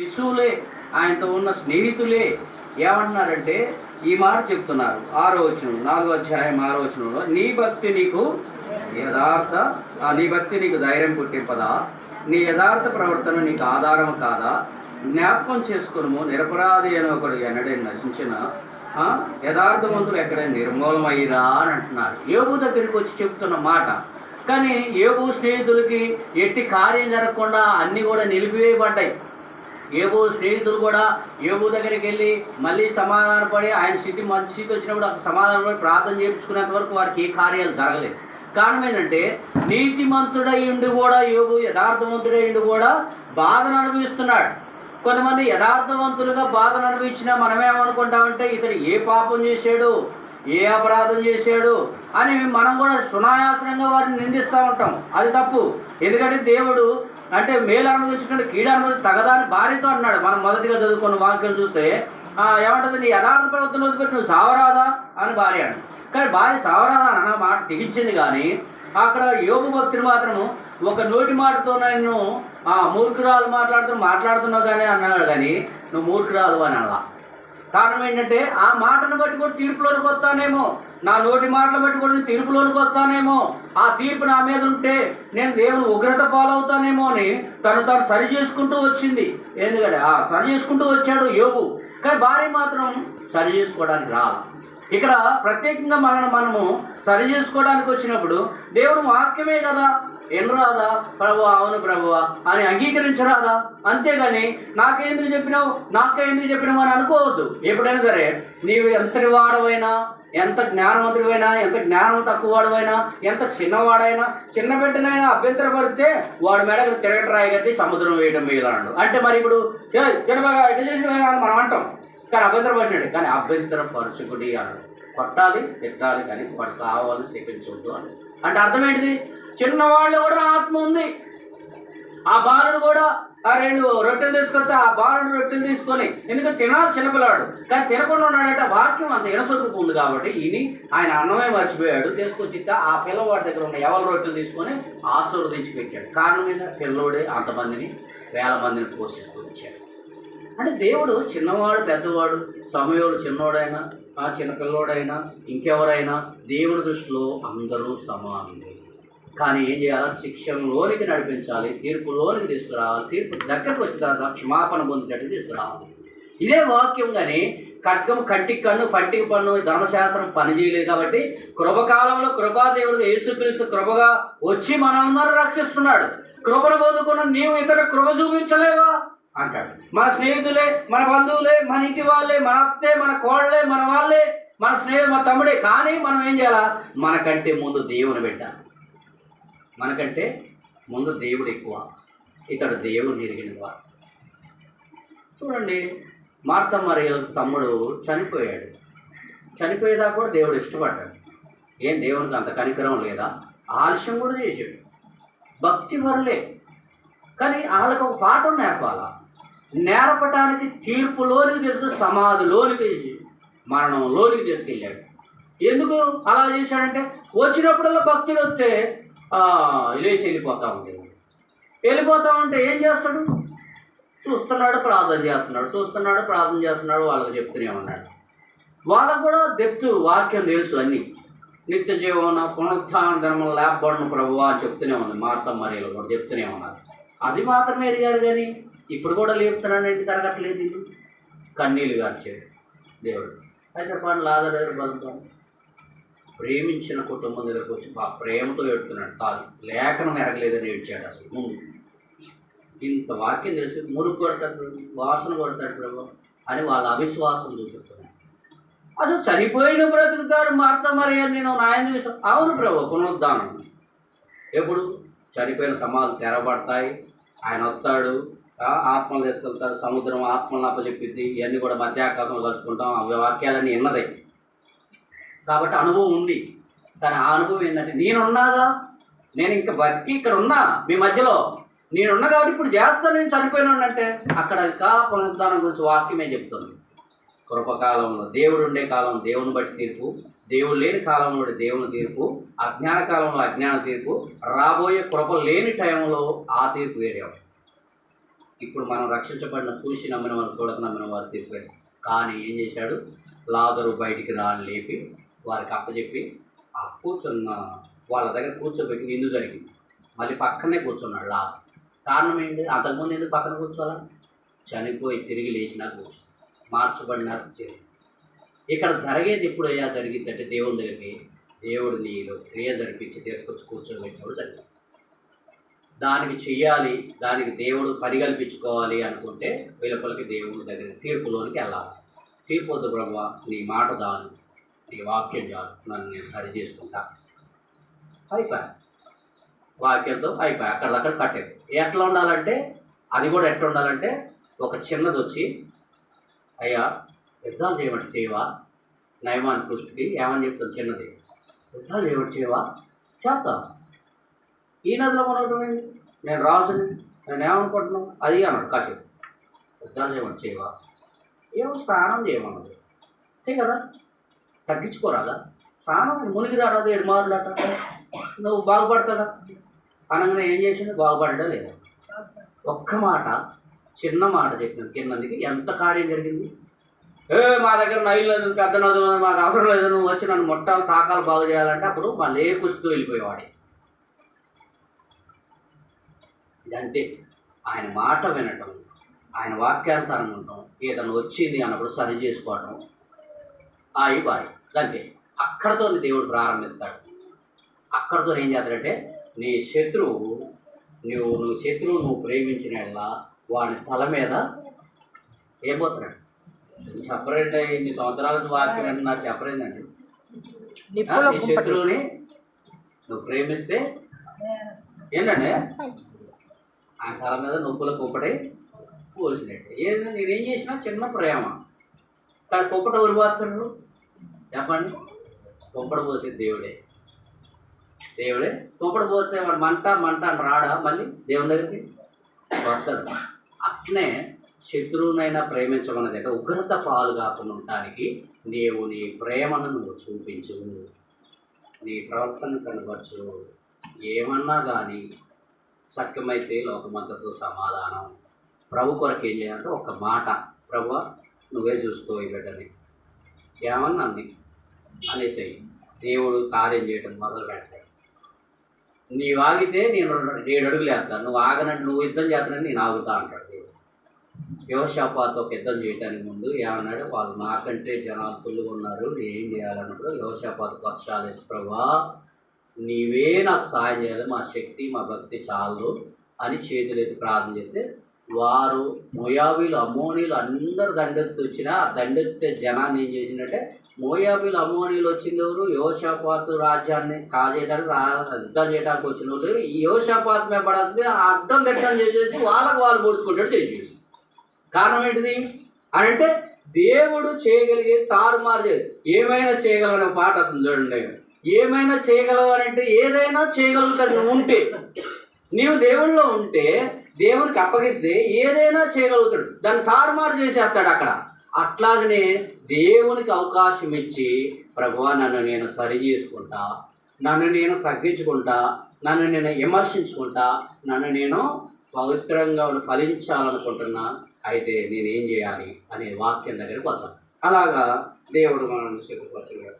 శిశువులే ఆయనతో ఉన్న స్నేహితులే ఏమంటున్నారంటే ఈ మాట చెప్తున్నారు. ఆరో వచనం నాలుగో అధ్యాయం ఆరో వచనంలో నీ భక్తి నీకు యథార్థ నీ భక్తి నీకు ధైర్యం పుట్టింపదా? నీ యథార్థ ప్రవర్తన నీకు ఆధారం కాదా? జ్ఞాపకం చేసుకునము నిరపరాధి అని ఒకడు ఎన్నడే నశించిన యథార్థవంతులు ఎక్కడైనా నిర్మూలమయ్యిరా అని అంటున్నారు. ఏబు దగ్గరికి వచ్చి చెప్తున్న మాట. కానీ ఏబు స్నేహితులకి ఎట్టి కార్యం జరగకుండా అన్నీ కూడా నిలిపివేయబడ్డాయి. ఏబు స్నేహితులు కూడా ఏబు దగ్గరికి వెళ్ళి మళ్ళీ సమాధానపడి ఆయన స్థితి మంచి స్థితి వచ్చినప్పుడు సమాధానపడి ప్రార్థన చేయించుకునేంత వరకు వారికి ఏ కార్యాలు జరగలేదు. కారణం ఏంటంటే నీతిమంతుడై ఉండి కూడా యోగు యథార్థవంతుడై ఉండి కూడా బాధను అనుభవిస్తున్నాడు. కొంతమంది యథార్థవంతులుగా బాధను అనుభవించినా మనమేమనుకుంటామంటే ఇతడు ఏ పాపం చేశాడు ఏ అపరాధం చేశాడు అని మనం కూడా సునాయాసనంగా వారిని నిందిస్తూ ఉంటాం. అది తప్పు. ఎందుకంటే దేవుడు అంటే మేలు అనుభవించినట్టు కీడ అనుభవించి తగదాని భార్యతో అన్నాడు. మనం మొదటిగా చదువుకున్న వాక్యం చూస్తే ఏమంటుంది? నీ యథార్థ ప్రవర్తన వదిలిపెట్టి నువ్వు సావరాదా? అని భార్య అన్నాడు కానీ భార్య సావరాదా అన్న మాట తెగించింది కానీ అక్కడ యోగు భక్తులు మాత్రము ఒక నోటి మాటతో నేను ఆ మూర్ఖురాలు మాట్లాడుతూ మాట్లాడుతున్నావు కానీ అన్నాడు కానీ నువ్వు మూర్ఖురాలు అని అలా కారణం ఏంటంటే ఆ మాటను బట్టి కూడా తీర్పులోనికి వస్తానేమో. నా నోటి మాటలు బట్టి కూడా నేను తీర్పులోనికి వస్తానేమో. ఆ తీర్పు నా మీద ఉంటే నేను దేవుని ఉగ్రత పాలవుతానేమో అని తను తను సరి చేసుకుంటూ వచ్చింది. ఎందుకంటే ఆ సరి చేసుకుంటూ వచ్చాడు యోగు కానీ భార్య మాత్రం సరి చేసుకోవడానికి రా ఇక్కడ ప్రత్యేకంగా మనం మనము సరి చేసుకోవడానికి వచ్చినప్పుడు దేవుడు వాక్యమే కదా ఎనరాదా ప్రభు అవును ప్రభువా అని అంగీకరించరాదా అంతేగాని నాకెందుకు చెప్పినావు నాకే ఎందుకు చెప్పినావు అని అనుకోవద్దు ఎప్పుడైనా సరే నీవు ఎంతటి వాడవైనా ఎంత జ్ఞానవంతుడివైనా ఎంత జ్ఞానం తక్కువ వాడవైనా ఎంత చిన్నవాడైనా చిన్న బిడ్డనైనా అభ్యంతరపడితే వాడి మీద తిరగట రాయి సముద్రం వేయడం మిగిలినాడు అంటే మరి ఇప్పుడు చిన్నబాగా ఎటు చేసిన అని మనం అంటాం కానీ అభ్యంతరపరిచినాడు కానీ అభ్యంతరం పరచుకుడి అన్నాడు కొట్టాలి తిట్టాలి కానీ వాడు సావాలి శపించవద్దు అని. అంటే అర్థం ఏంటిది? చిన్నవాళ్ళు కూడా ఆత్మ ఉంది. ఆ బాలుడు కూడా ఆ రెండు రొట్టెలు తీసుకొస్తే ఆ బాలుడు రొట్టెలు తీసుకొని ఎందుకంటే తినాలి చిన్నపిల్లాడు. కానీ తినకుండా ఉన్నాడంటే వాక్యం అంత ఇనసొట్టుకు ఉంది కాబట్టి ఈయన ఆయన అన్నమే మర్చిపోయాడు. తీసుకొచ్చి ఆ పిల్లవాడి దగ్గర ఉన్న ఎవరి రొట్టెలు తీసుకొని ఆశీర్వదించి పెట్టాడు. కారణం మీద పిల్లోడే అంతమందిని వేల మందిని పోషిస్తూ వచ్చాడు. అంటే దేవుడు చిన్నవాడు పెద్దవాడు సమయంలో చిన్నవాడైనా ఆ చిన్న పిల్లోడైనా ఇంకెవరైనా దేవుడి దృష్టిలో అందరూ సమానులే. కానీ ఏం చేయాలి? శిక్షణలోనికి నడిపించాలి తీర్పులోనికి తీసుకురావాలి తీర్పు దగ్గరకు వచ్చిన తర్వాత క్షమాపణ పొందినట్టు తీసుకురావాలి. ఇదే వాక్యం కానీ ఖడ్గం కంటికి కన్ను పంటికి పన్ను ధర్మశాస్త్రం పనిచేయలేదు కాబట్టి కృపకాలంలో కృపాదేవుడు యేసుక్రీస్తు కృపగా వచ్చి మనందరూ రక్షిస్తున్నాడు. కృపను పొందుకున్న నీవు ఇతర కృప చూపించలేవా? అంటాడు. మన స్నేహితులే మన బంధువులే మన ఇంటి వాళ్ళే మన అత్తే మన కోళ్ళే మన వాళ్ళే మన స్నేహితులు మన తమ్ముడే. కానీ మనం ఏం చేయాలా? మనకంటే ముందు దేవుని పెట్టాలి మనకంటే ముందు దేవుడు ఎక్కువ. ఇతడు దేవుడు ఎరిగిన వారు చూడండి మార్త మరియల తమ్ముడు చనిపోయాడు. చనిపోయేదాకా కూడా దేవుడు ఇష్టపడ్డాడు. ఏం దేవునికి అంత కనికరం లేదా? ఆలస్యం కూడా చేశాడు. భక్తి వరలే. కానీ వాళ్ళకు ఒక పాఠం నేర్పాలా నేర్పటానికి తీర్పులోనికి తీసుకుని సమాధిలోనికి మరణంలోనికి తీసుకెళ్ళాడు. ఎందుకు అలా చేశాడంటే వచ్చినప్పుడల్లా భక్తుడు వస్తే లేచి వెళ్ళిపోతా ఉండేది వెళ్ళిపోతా ఉంటే ఏం చేస్తాడు? చూస్తున్నాడు ప్రార్థన చేస్తున్నాడు చూస్తున్నాడు ప్రార్థన చేస్తున్నాడు వాళ్ళకి చెప్తూనే ఉన్నాడు. వాళ్ళకు కూడా దెప్తు వాక్యం తెలుసు అన్నీ. నిత్య జీవన పునరుత్థాన ధర్మం లేపబడిన ప్రభు అని చెప్తూనే ఉంది. మార్తం మరియలు కూడా చెప్తూనే ఉన్నారు. అది మాత్రమే ఎదిగారు కానీ ఇప్పుడు కూడా లేపుతున్నాను ఎందుకు కరగట్లేదు ఇది కన్నీళ్ళు గార్చాడు దేవుడు. అయితే పాడు లాగా దగ్గర బతుకుతాం ప్రేమించిన కుటుంబం దగ్గరకు వచ్చి బాగా ప్రేమతో ఏడుతున్నాడు. కాదు లేఖనం ఎరగలేదని ఏడ్చాడు అసలు. ముందు. ఇంత వాక్యం తెలిసి మురుగు కొడతాడు ప్రభు, వాసన కొడతాడు ప్రభు అని వాళ్ళ అవిశ్వాసం చూపిస్తున్నాడు. అసలు చనిపోయిన బ్రతుకుతాడు మార్త మరి నేను నాయన చూస్తాను అవును ప్రభు పునరుద్ధానం. ఎప్పుడు? చనిపోయిన సమాజం తెరబడతాయి ఆయన వస్తాడు. ఆత్మలు తీసుకెళ్తాడు సముద్రం ఆత్మలను అప్పచెప్పిద్ది ఇవన్నీ కూడా మధ్యాకాశంలో కలుసుకుంటాం. ఆ వాక్యాలన్నీ విన్నదే కాబట్టి అనుభవం ఉంది. కానీ ఆ అనుభవం ఏంటంటే నేనున్నాగా నేను ఇంకా బతికి ఇక్కడ ఉన్నా మీ మధ్యలో నేనున్నా కాబట్టి ఇప్పుడు చేస్తాను నేను చనిపోయినానంటే అక్కడ ఇంకా పునరుద్ధానం గురించి వాక్యమే చెప్తుంది. కృపకాలంలో దేవుడు ఉండే కాలం దేవుని బట్టి తీర్పు దేవుడు లేని కాలంలో దేవుని తీర్పు అజ్ఞాన కాలంలో అజ్ఞాన తీర్పు రాబోయే కృప లేని టైంలో ఆ తీర్పు వేరే ఇప్పుడు మనం రక్షించబడిన చూసి నమ్మిన వాళ్ళు చూడక నమ్మిన వారు తీర్చాడు కానీ ఏం చేశాడు? లాజరు బయటికి రాని లేపి వారికి అప్పచెప్పి ఆ కూర్చున్న వాళ్ళ దగ్గర కూర్చోబెట్టి విందు జరిగింది. మళ్ళీ పక్కనే కూర్చున్నాడు లాజర్. కారణం ఏంటి? అంతకుముందు ఎందుకు పక్కన కూర్చోవాలా? చనిపోయి తిరిగి లేచినా కూర్చు. మార్చబడినారు చేరి ఇక్కడ జరిగేది ఎప్పుడు అయ్యా జరిగింది అంటే దేవుని దగ్గరికి దేవుడు నీలో క్రియ జరిపించి తీసుకొచ్చి కూర్చోబెట్టినప్పుడు జరిగింది. దానికి చెయ్యాలి దానికి దేవుడు పని కల్పించుకోవాలి అనుకుంటే వెలుపలికి దేవుడి దగ్గర తీర్పులోనికి వెళ్ళాలి. తీర్పు వద్దు బ్రహ్మ నీ మాట చాలు నీ వాక్యం చాలు నన్ను నేను సరి చేసుకుంటా. అయిపోయా. వాక్యంతో అయిపోయా. అక్కడక్కడ కట్టేది. ఎట్లా ఉండాలంటే అది కూడా ఎట్లా ఉండాలంటే ఒక చిన్నది వచ్చి అయ్యా యుద్ధాలు చేయమంటే చేయవా? నయమాన్ పుష్టికి ఏమని చెప్తాను చిన్నది? యుద్ధాలు చేయమంటే చేయవా? చేస్తా ఈ నదిలో మనోటమైంది నేను రావాల్సింది నేను ఏమనుకుంటున్నాను? అది అన్నాడు కాసేపు యుద్ధాలు చేయమని చేయవా? ఏమో స్నానం చేయమన్నది అంతే కదా? తగ్గించుకోరాదా? స్నానం మునిగి రాడదు ఏడు మారులట నువ్వు బాగుపడతాదా అనగానే ఏం చేసింది బాగుపడడం లేదా. ఒక్క మాట చిన్న మాట చెప్పిన కిందందుకు ఎంత కార్యం జరిగింది? ఏ మా దగ్గర నైలు లేదు పెద్ద నదులు మాకు అవసరం లేదు. నువ్వు వచ్చి నన్ను మొట్టాలు తాకాలు బాగు చేయాలంటే అప్పుడు మళ్ళీ కుస్తూ వెళ్ళిపోయేవాడే ఇదంతే ఆయన మాట వినటం ఆయన వాక్యానుసారం ఉండటం ఏదైనా వచ్చింది అన్నప్పుడు సరి చేసుకోవటం ఆయి బాయ్ అంతే అక్కడతో దేవుడు ప్రారంభిస్తాడు. అక్కడతో ఏం చేస్తాడంటే నీ శత్రువు నువ్వు నువ్వు శత్రువు నువ్వు ప్రేమించిన వాడి తల మీద ఏం పోతున్నాడు చెప్పరేంటే ఇన్ని సంవత్సరాల వాక్యం అంటే నాకు నిప్పులో నీ శత్రువుని నువ్వు ప్రేమిస్తే ఏంటండి? ఆ తల మీద నొప్పుల కుంపటి పోసినట్టు ఏదైనా నేనేం చేసినా చిన్న ప్రేమ కానీ కుప్పట ఎవరు పోతాడు చెప్పండి. కుంపట పోసేది దేవుడే. దేవుడే? కుంపట పోతే వాడు మంట మంట అని రాడా? మళ్ళీ దేవుని దగ్గరికి వస్తాడు అట్నే శత్రువునైనా ప్రేమించమన్నది అంటే ఉగ్రత పాలు కాకుండా ఉండటానికి నీవు నీ ప్రేమను నువ్వు చూపించు. నీ ప్రవర్తన కనపరచు. ఏమన్నా కానీ సత్యమైతే లోకమంతతో సమాధానం. ప్రభు కొరకు ఏం చేయాలంటే ఒక మాట ప్రభు నువ్వే చూసుకో ఈ బిడ్డని. ఏమన్నా అంది అనేసి దేవుడు కార్యం చేయడం మొదలు పెడతాయి. నీవు ఆగితే నేను ఏడు అడుగులు వేస్తాను. నువ్వు ఆగనంటే నువ్వు యుద్ధం చేస్తానని నేను ఆగుతా అంటాడు దేవుడు. ఒక యుద్ధం చేయడానికి ముందు ఏమన్నాడు? వాళ్ళు నాకంటే జనాలు పుల్లుగా ఉన్నారు. నేను ఏం చేయాలన్నప్పుడు యోషాపాత వర్షాలు వేసి ప్రభా నీవే నాకు సహాయం చేయాలి మా శక్తి మా భక్తి చాలు అని చేతులెత్తి ప్రార్థన చేస్తే వారు మోయాబీలు అమోనీలు అందరు దండెత్తి వచ్చినా ఆ దండెత్తే జనాన్ని ఏం చేసిందంటే మోయాబీలు అమోనీలు వచ్చింది ఎవరు? రాజ్యాన్ని కాజేయడానికి యుద్ధం చేయడానికి వచ్చిన వాళ్ళు. ఈ యోషాపాత్ మీద ఆ అర్థం గట్టం చేసేసి వాళ్ళకు వాళ్ళు పొడుచుకుంటాడు చేసి. కారణం ఏంటిది? అని అంటే దేవుడు చేయగలిగే తారుమారు చేయదు ఏమైనా చేయగలనే పాట అతను చూడండి. ఏమైనా చేయగలవారంటే ఏదైనా చేయగలుగుతాడు నువ్వు ఉంటే నీవు దేవుళ్ళలో ఉంటే దేవునికి అప్పగిస్తే ఏదైనా చేయగలుగుతాడు. దాన్ని తారుమారు చేసేస్తాడు అక్కడ. అట్లాగనే దేవునికి అవకాశం ఇచ్చి ప్రభువా నన్ను నేను సరి చేసుకుంటా నన్ను నేను తగ్గించుకుంటా నన్ను నేను విమర్శించుకుంటా నన్ను నేను పవిత్రంగా ఫలించాలనుకుంటున్నా అయితే నేనేం చేయాలి? అనే వాక్యం దగ్గరికి వద్దాం. అలాగా దేవుడు మనల్ని సిగ్గుపరచలేడు